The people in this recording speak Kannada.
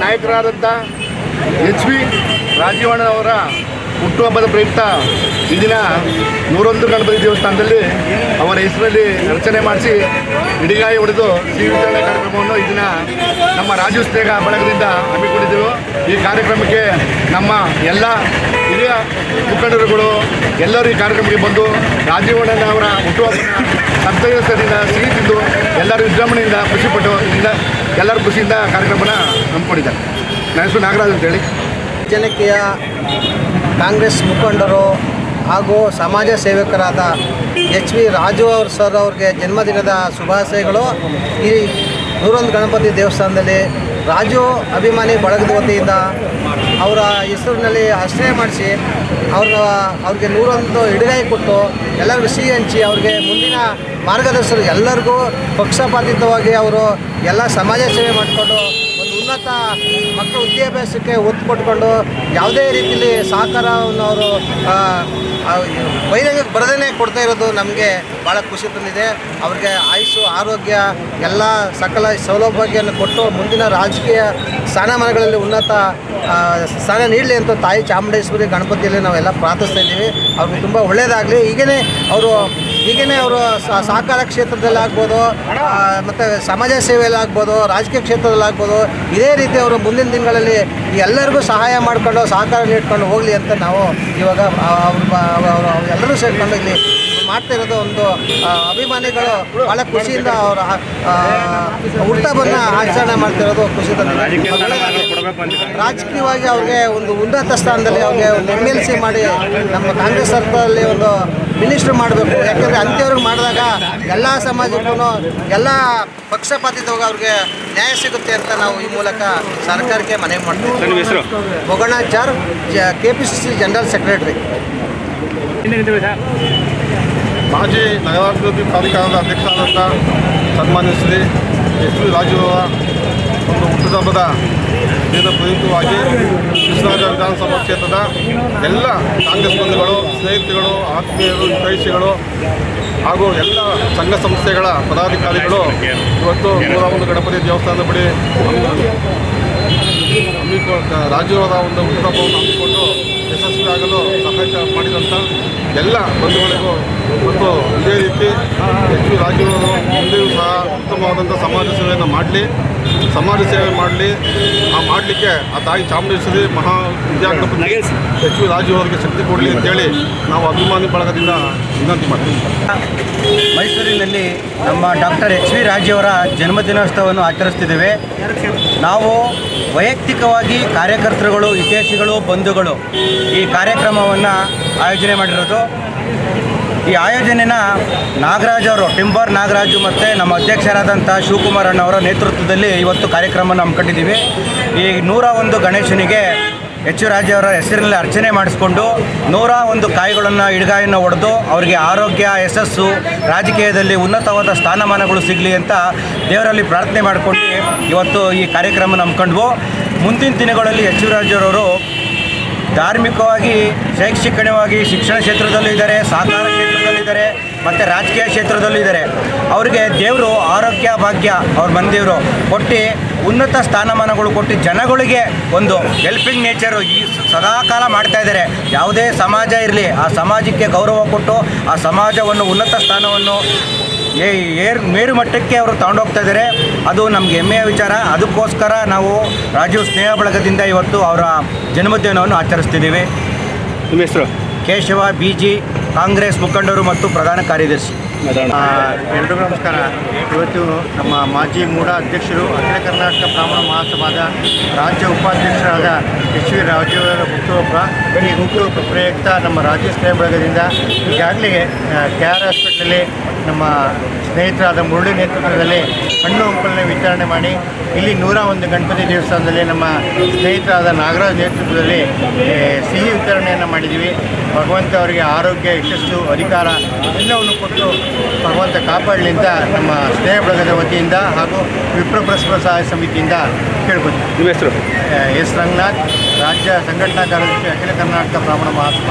ನಾಯಕರಾದಂಥ ಎಚ್ ವಿ ರಾಜೀವಣ್ಣನವರ ಹುಟ್ಟುಹಬ್ಬದ ಪ್ರಯುಕ್ತ ಇಂದಿನ ದಿನ ನೂರೊಂದು ಗಣಪತಿ ದೇವಸ್ಥಾನದಲ್ಲಿ ಅವರ ಹೆಸರಲ್ಲಿ ರಚನೆ ಮಾಡಿಸಿ ಹಿಡಿಗಾಯಿ ಹೊಡೆದು ಸಿಹಿ ವಿತರಣೆ ಕಾರ್ಯಕ್ರಮವನ್ನು ಈ ದಿನ ನಮ್ಮ ರಾಜೀವ್ ಬಳಗದಿಂದ ಹಮ್ಮಿಕೊಂಡಿದ್ದೆವು. ಈ ಕಾರ್ಯಕ್ರಮಕ್ಕೆ ನಮ್ಮ ಎಲ್ಲ ಹಿರಿಯ ಮುಖಂಡರುಗಳು ಎಲ್ಲರೂ ಈ ಕಾರ್ಯಕ್ರಮಕ್ಕೆ ಬಂದು ರಾಜೀವಣ್ಣನ ಅವರ ಹುಟ್ಟುಹಬ್ಬನ ಸಂತೋಷದಿಂದ ಸಿಹಿ ತಿಂದು ಎಲ್ಲರೂ ವಿಜೃಂಭಣೆಯಿಂದ ಖುಷಿಪಟ್ಟು ಇದರಿಂದ ಎಲ್ಲರೂ ಖುಷಿಯಿಂದ ಕಾರ್ಯಕ್ರಮನ ಹಮ್ಮಿಕೊಂಡಿದ್ದಾರೆ. ನನ್ನ ಹೆಸರು ನಾಗರಾಜ್ ಅಂತೇಳಿ. ಜನಕೀಯ ಕಾಂಗ್ರೆಸ್ ಮುಖಂಡರು ಹಾಗೂ ಸಮಾಜ ಸೇವಕರಾದ ಎಚ್ ವಿ ರಾಜು ಅವ್ರ ಸರ್ ಅವ್ರಿಗೆ ಜನ್ಮದಿನದ ಶುಭಾಶಯಗಳು. ಈ ನೂರೊಂದು ಗಣಪತಿ ದೇವಸ್ಥಾನದಲ್ಲಿ ರಾಜು ಅಭಿಮಾನಿ ಬಳಗದ ವತಿಯಿಂದ ಅವರ ಹೆಸರಿನಲ್ಲಿ ಆಶ್ರಯ ಮಾಡಿಸಿ ಅವ್ರ ಅವ್ರಿಗೆ ನೂರೊಂದು ಹಿಡುಗಾಯಿ ಕೊಟ್ಟು ಎಲ್ಲರಿಗೂ ಸಿಹಿ ಹಂಚಿ ಅವ್ರಿಗೆ ಮುಂದಿನ ಮಾರ್ಗದರ್ಶನ ಎಲ್ಲರಿಗೂ ಪಕ್ಷಪಾತಿತವಾಗಿ ಅವರು ಎಲ್ಲ ಸಮಾಜ ಸೇವೆ ಮಾಡಿಕೊಂಡು ಒಂದು ಉನ್ನತ ಮಕ್ಕಳ ವಿದ್ಯಾಭ್ಯಾಸಕ್ಕೆ ಒತ್ತು ಕೊಟ್ಕೊಂಡು ಯಾವುದೇ ರೀತಿಯಲ್ಲಿ ಸಹಕಾರವನ್ನು ಅವರು ಬಹಿರಂಗಕ್ಕೆ ಬರದೇ ಕೊಡ್ತಾ ಇರೋದು ನಮಗೆ ಭಾಳ ಖುಷಿ ತಂದಿದೆ. ಅವ್ರಿಗೆ ಆಯುಷು ಆರೋಗ್ಯ, ಎಲ್ಲ ಸಕಲ ಸೌಲಭ್ಯಗಳನ್ನು ಕೊಟ್ಟು ಮುಂದಿನ ರಾಜಕೀಯ ಸ್ಥಾನಮಾನಗಳಲ್ಲಿ ಉನ್ನತ ಸ್ಥಾನ ನೀಡಲಿ ಅಂತ ತಾಯಿ ಚಾಮುಂಡೇಶ್ವರಿ ಗಣಪತಿಯಲ್ಲಿ ನಾವೆಲ್ಲ ಪ್ರಾರ್ಥಿಸ್ತಾ ಇದ್ದೀವಿ. ಅವ್ರಿಗೆ ತುಂಬ ಒಳ್ಳೆಯದಾಗಲಿ ಹೀಗೇ ಅವರು ಹೀಗೇ ಅವರು ಸಹಕಾರ ಕ್ಷೇತ್ರದಲ್ಲಿ ಆಗ್ಬೋದು ಮತ್ತು ಸಮಾಜ ಸೇವೆಯಲ್ಲಿ ಆಗ್ಬೋದು ರಾಜಕೀಯ ಕ್ಷೇತ್ರದಲ್ಲಿ ಆಗ್ಬೋದು ಇದೇ ರೀತಿ ಅವರು ಮುಂದಿನ ದಿನಗಳಲ್ಲಿ ಎಲ್ಲರಿಗೂ ಸಹಾಯ ಮಾಡಿಕೊಂಡು ಸಹಕಾರ ನೀಡ್ಕೊಂಡು ಹೋಗಲಿ ಅಂತ ನಾವು ಇವಾಗ ಅವರು ಎಲ್ಲರೂ ಸೇರಿಕೊಂಡು ಇಲ್ಲಿ ಮಾಡ್ತಾ ಇರೋದು ಒಂದು ಅಭಿಮಾನಿಗಳು ಬಹಳ ಖುಷಿಯಿಂದ ಅವರ ಹುಟ್ಟಹಬ್ಬನ ಆಚರಣೆ ಮಾಡ್ತಿರೋದು ಖುಷಿ ರಾಜಕೀಯವಾಗಿ ಅವ್ರಿಗೆ ಒಂದು ಉನ್ನತ ಸ್ಥಾನದಲ್ಲಿ ಅವ್ರಿಗೆ ಒಂದು ಎಂ ಎಲ್ ಸಿ ಮಾಡಿ ನಮ್ಮ ಕಾಂಗ್ರೆಸ್ ಸರ್ಕಾರದಲ್ಲಿ ಒಂದು ಮಿನಿಸ್ಟರ್ ಮಾಡಬೇಕು. ಯಾಕಂದರೆ ಅಂತ್ಯವ್ರಿಗೆ ಮಾಡಿದಾಗ ಎಲ್ಲ ಸಮಾಜಕ್ಕೂ ಎಲ್ಲ ಪಕ್ಷಪಾತಿತವಾಗ ಅವ್ರಿಗೆ ನ್ಯಾಯ ಸಿಗುತ್ತೆ ಅಂತ ನಾವು ಈ ಮೂಲಕ ಸರ್ಕಾರಕ್ಕೆ ಮನವಿ ಮಾಡ್ತೀವಿ. ಮೊಗಣಾಚಾರ್ ಜ K P C C general secretary ಮಾಜಿ ನಗರಾಭಿವೃದ್ಧಿ ಪ್ರಾಧಿಕಾರದ ಅಧ್ಯಕ್ಷರಾದಂಥ ಸನ್ಮಾನ್ಯ ಶ್ರೀ ಎಸ್ ಪಿ ರಾಜು ಅವರ ಒಂದು ಹುಟ್ಟುಹಬ್ಬದ ದಿನದ ಪ್ರಯುಕ್ತವಾಗಿ ಕೃಷ್ಣರಾಜ ವಿಧಾನಸಭಾ ಕ್ಷೇತ್ರದ ಎಲ್ಲ ಕಾಂಗ್ರೆಸ್ ಬಂಧುಗಳು, ಸ್ನೇಹಿತರುಗಳು, ಆತ್ಮೀಯರು, ಹಿತೈಷಿಗಳು ಹಾಗೂ ಎಲ್ಲ ಸಂಘ ಸಂಸ್ಥೆಗಳ ಪದಾಧಿಕಾರಿಗಳು ಇವತ್ತು ನೂರ ಒಂದು ಗಣಪತಿ ದೇವಸ್ಥಾನದ ಬಳಿ ಹಮ್ಮಿಕೊ ರಾಜು ಅವರ ಒಂದು ಉತ್ಸವವನ್ನು ಹಮ್ಮಿಕೊಂಡು ಯಶಸ್ವಿಯಾಗಲು ಸಹಾಯ ಮಾಡಿದಂಥ ಎಲ್ಲ ಬಂಧುಗಳಿಗೂ ಮತ್ತು ಇದೇ ರೀತಿ ಹೆಚ್ಚು ರಾಜ್ಯವನ್ನು ರಾಜು ಮುಂದೆಯೂ ಸಹ ಉತ್ತಮವಾದಂಥ ಸಮಾಜ ಸೇವೆಯನ್ನು ಮಾಡಲಿ. ಸಮಾಜ ಸೇವೆ ಮಾಡಲಿ ಆ ಮಾಡಲಿಕ್ಕೆ ಆ ತಾಯಿ ಚಾಮುಂಡೇಶ್ವರಿ ಮಹಾ ವಿದ್ಯಾಗಣಪತಿ ಎಚ್ ವಿ ರಾಜು ಅವರಿಗೆ ಶಕ್ತಿ ಕೊಡಲಿ ಅಂತೇಳಿ ನಾವು ಅಭಿಮಾನಿ ಬಳಗದಿಂದ ವಿನಂತಿ ಮಾಡ್ತೀವಿ. ಮೈಸೂರಿನಲ್ಲಿ ನಮ್ಮ ಡಾಕ್ಟರ್ ಎಚ್ ವಿ ರಾಜಿಯವರ ಜನ್ಮದಿನೋತ್ಸವವನ್ನು ಆಚರಿಸ್ತಿದ್ದೇವೆ. ನಾವು ವೈಯಕ್ತಿಕವಾಗಿ ಕಾರ್ಯಕರ್ತರುಗಳು ಹಿತೇಶಿಗಳು ಬಂಧುಗಳು ಈ ಕಾರ್ಯಕ್ರಮವನ್ನು ಆಯೋಜನೆ ಮಾಡಿರೋದು. ಈ ಆಯೋಜನೆನ ನಾಗರಾಜ್ ಅವರು, ಟಿಂಬರ್ ನಾಗರಾಜು ಮತ್ತು ನಮ್ಮ ಅಧ್ಯಕ್ಷರಾದಂಥ ಶಿವಕುಮಾರ್ ಅಣ್ಣವರ ನೇತೃತ್ವದಲ್ಲಿ ಇವತ್ತು ಕಾರ್ಯಕ್ರಮನ ಹಮ್ಮಿಕೊಂಡಿದ್ದೀವಿ. ಈ ನೂರ ಒಂದು ಗಣೇಶನಿಗೆ ಎಚ್ ರಾಜ ಅವರ ಹೆಸರಿನಲ್ಲಿ ಅರ್ಚನೆ ಮಾಡಿಸ್ಕೊಂಡು ನೂರ ಒಂದು ಕಾಯಿಗಳನ್ನು ಇಡಗಾಯನ್ನು ಹೊಡೆದು ಅವರಿಗೆ ಆರೋಗ್ಯ, ಯಶಸ್ಸು, ರಾಜಕೀಯದಲ್ಲಿ ಉನ್ನತವಾದ ಸ್ಥಾನಮಾನಗಳು ಸಿಗಲಿ ಅಂತ ದೇವರಲ್ಲಿ ಪ್ರಾರ್ಥನೆ ಮಾಡಿಕೊಂಡು ಇವತ್ತು ಈ ಕಾರ್ಯಕ್ರಮ ಹಮ್ಮಿಕೊಂಡ್ವು. ಮುಂದಿನ ದಿನಗಳಲ್ಲಿ ಎಚ್ ರಾಜರವರು ಧಾರ್ಮಿಕವಾಗಿ ಶೈಕ್ಷಣಿಕವಾಗಿ ಶಿಕ್ಷಣ ಕ್ಷೇತ್ರದಲ್ಲೂ ಇದ್ದಾರೆ, ಸಹಕಾರ ಕ್ಷೇತ್ರದಲ್ಲಿದ್ದಾರೆ ಮತ್ತು ರಾಜಕೀಯ ಕ್ಷೇತ್ರದಲ್ಲೂ ಇದ್ದಾರೆ. ಅವರಿಗೆ ದೇವರು ಆರೋಗ್ಯ ಭಾಗ್ಯ, ಅವ್ರ ಬಂದೇವರು ಕೊಟ್ಟು ಉನ್ನತ ಸ್ಥಾನಮಾನಗಳು ಕೊಟ್ಟು ಜನಗಳಿಗೆ ಒಂದು ಹೆಲ್ಪಿಂಗ್ ನೇಚರು ಈ ಸದಾಕಾಲ ಮಾಡ್ತಾ ಇದ್ದಾರೆ. ಯಾವುದೇ ಸಮಾಜ ಇರಲಿ, ಆ ಸಮಾಜಕ್ಕೆ ಗೌರವ ಕೊಟ್ಟು, ಆ ಸಮಾಜವನ್ನು ಉನ್ನತ ಸ್ಥಾನವನ್ನು ಏರ್ ಮೇರು ಮಟ್ಟಕ್ಕೆ ಅವರು ತಗೊಂಡೋಗ್ತಾ ಇದ್ದಾರೆ. ಅದು ನಮಗೆ ಹೆಮ್ಮೆಯ ವಿಚಾರ. ಅದಕ್ಕೋಸ್ಕರ ನಾವು ರಾಜೀವ್ ಸ್ನೇಹ ಬಳಗದಿಂದ ಇವತ್ತು ಅವರ ಜನ್ಮದಿನವನ್ನು ಆಚರಿಸ್ತಿದ್ದೀವಿ. ನಿಮ್ಮ ಹೆಸರು? ಕೇಶವ ಬಿ ಜಿ ಕಾಂಗ್ರೆಸ್ ಮುಖಂಡರು ಮತ್ತು ಪ್ರಧಾನ ಕಾರ್ಯದರ್ಶಿ. ಎಲ್ರಿಗೂ ನಮಸ್ಕಾರ. ಇವತ್ತು ನಮ್ಮ ಮಾಜಿ ಮೂಡ ಅಧ್ಯಕ್ಷರು ಅಖಿಲ ಕರ್ನಾಟಕ ಬ್ರಾಹ್ಮಣ ಮಹಾಸಭಾದ ರಾಜ್ಯ ಉಪಾಧ್ಯಕ್ಷರಾದ ಎಚ್ ವಿ ರಾಜೀವರ ಹುಟ್ಟುಹಬ್ಬ ಈ ಹುಟ್ಟುಹಬ್ಬ ಪ್ರಯುಕ್ತ ನಮ್ಮ ರಾಜ್ಯ ಸ್ನೇಹ ಬಳಗದಿಂದ ಈಗಾಗಲೇ ಕೆ ಆರ್ ಹಾಸ್ಪಿಟ್ಲಲ್ಲಿ ನಮ್ಮ ಸ್ನೇಹಿತರಾದ ಮುರುಳಿ ನೇತೃತ್ವದಲ್ಲಿ ಹಣ್ಣು ಹಂಪಲನ್ನ ವಿತರಣೆ ಮಾಡಿ ಇಲ್ಲಿ ನೂರ ಒಂದು ಗಣಪತಿ ದೇವಸ್ಥಾನದಲ್ಲಿ ನಮ್ಮ ಸ್ನೇಹಿತರಾದ ನಾಗರಾಜ್ ನೇತೃತ್ವದಲ್ಲಿ ಸಿಹಿ ವಿತರಣೆಯನ್ನು ಮಾಡಿದ್ದೀವಿ. ಭಗವಂತ ಅವರಿಗೆ ಆರೋಗ್ಯ ಯಶಸ್ಸು ಅಧಿಕಾರ ಎಲ್ಲವನ್ನು ಕೊಟ್ಟು ಭಗವಂತ ಕಾಪಾಡಲಿ ಅಂತ ನಮ್ಮ ಸ್ನೇಹ ಬಳಗದ ವತಿಯಿಂದ ಹಾಗೂ ವಿಪ್ರ ಪರಸ್ಪರ ಸಹಾಯ ಸಮಿತಿಯಿಂದ ಕೇಳ್ಬೋದು. ನಿಮ್ಮ ಹೆಸರು? ಎಸ್ ರಂಗನಾಥ್ ರಾಜ್ಯ ಸಂಘಟನಾ ಕಾರ್ಯದರ್ಶಿ ಅಖಿಲ ಕರ್ನಾಟಕ ಬ್ರಾಹ್ಮಣ ಮಹಾತ್ಮ